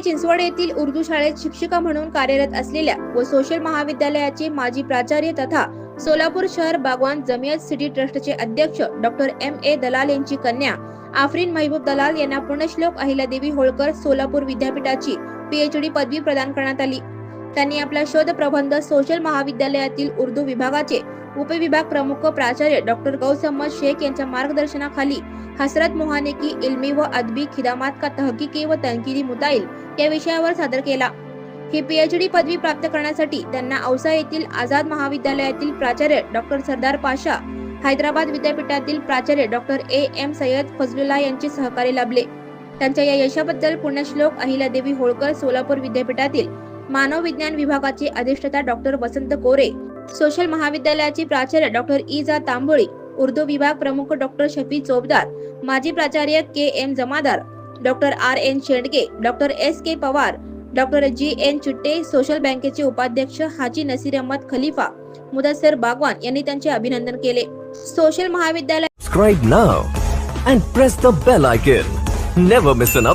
चिंचवड येथील उर्दू शाळेत शिक्षिका म्हणून कार्यरत असलेल्या व सोशल महाविद्यालयाचे माजी प्राचार्य तथा सोलापूर शहर बागवान जमियत सिटी ट्रस्टचे अध्यक्ष डॉक्टर एम ए दलाल यांची कन्या आफरीन महबूब दलाल यांना पुण्यश्लोक अहिल्यादेवी होळकर सोलापूर विद्यापीठाची पीएचडी पदवी प्रदान करण्यात आली. त्यांनी आपला शोध प्रबंध सोशल महाविद्यालयातील उर्दू विभागाचे उपविभाग प्रमुख प्राचार्य डॉक्टर गौसम्मद शेख यांच्या मार्गदर्शनाखाली हसरत मोहाने की इल्मी व अदबी खिदामात का तहकीकी व तनकिदी मुताईल या विषयावर सादर केला. ही पीएचडी पदवी प्राप्त करण्यासाठी त्यांना औसा येथील आझाद महाविद्यालयातील प्राचार्य डॉक्टर सरदार पाशा हैदराबाद विद्यापीठातील प्राचार्य doctor A M Sayyed Fazlullah यांचे सहकार्य लाभले. त्यांच्या या यशाबद्दल पुण्यश्लोक अहिल्यादेवी होळकर सोलापूर विद्यापीठातील मानव विज्ञान विभागाचे अधिष्ठाता डॉक्टर वसंत कोरे सोशल महाविद्यालयाचे प्राचार्य डॉक्टर इजा तांबोळी उर्दू विभाग प्रमुख डॉक्टर शफी चोपदार माजी प्राचार्य K M Jamadar doctor R N Shendge doctor S K Pawar doctor G N Chutte social बँकेचे उपाध्यक्ष हाजी नसीर अहमद खलिफा मुदसर बागवान यांनी त्यांचे अभिनंदन केले सोशल महाविद्यालय Subscribe now and press the bell icon. Never miss an.